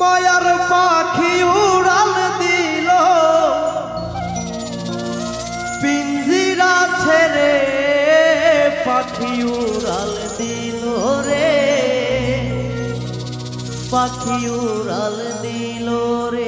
মায়ার পাখি উড়াল দিল। পিঞ্জিরা ছেড়ে পাখি উড়াল দিল রে। পাখি উড়াল দিল রে।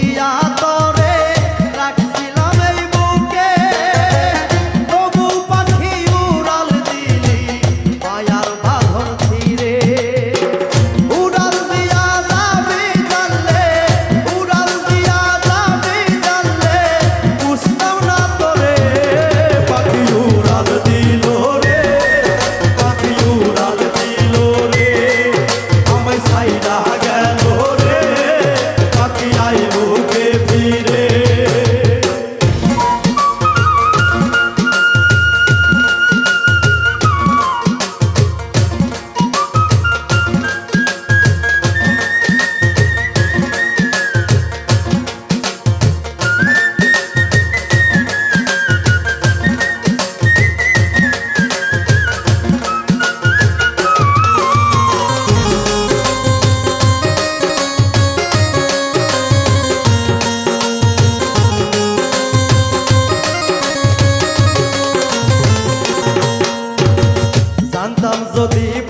सरस्वती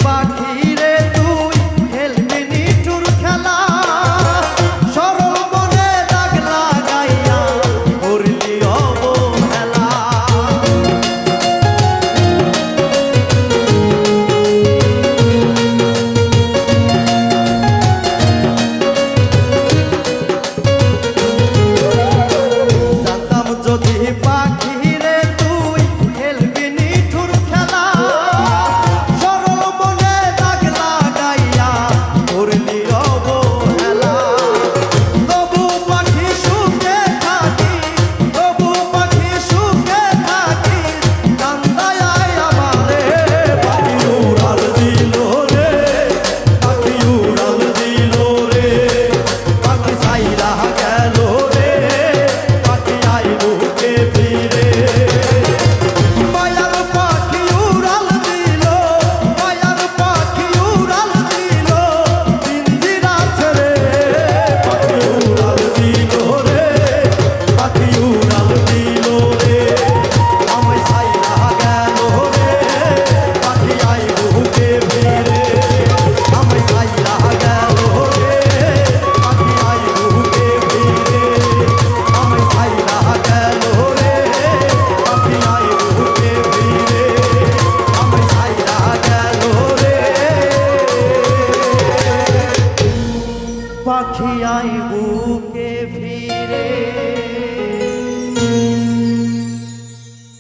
পাখি আই বুকে ফিরে।